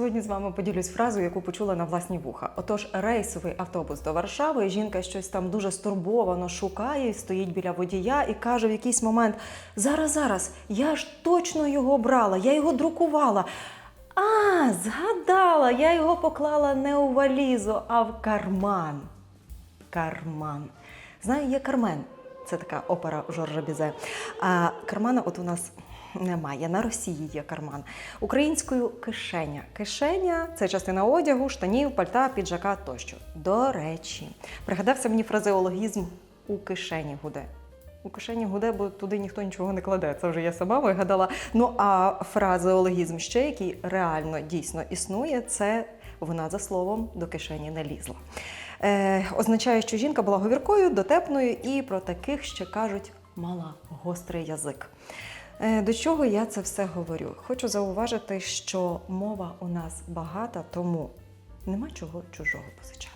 Сьогодні з вами поділюсь фразою, яку почула на власні вуха. Отож, рейсовий автобус до Варшави. Жінка щось там дуже стурбовано шукає, стоїть біля водія і каже в якийсь момент: Зараз, зараз, я ж точно його брала, я його друкувала. А, згадала, я його поклала не у валізу, а в карман. Карман. Знаю, є Кармен. Це така опера Жоржа Бізе. А кармана от у нас немає. На Росії є карман. Українською кишеня. Кишеня це частина одягу, штанів, пальта, піджака тощо. До речі, пригадався мені фразеологізм у кишені гуде. У кишені гуде, бо туди ніхто нічого не кладе. Це вже я сама вигадала. Ну а фразеологізм ще, який реально дійсно існує, це вона за словом до кишені не лізла. Е, означає, що жінка була говіркою, дотепною і про таких ще кажуть мала гострий язик. Е, До чого я це все говорю? Хочу зауважити, що мова у нас багата, тому нема чого чужого позичати.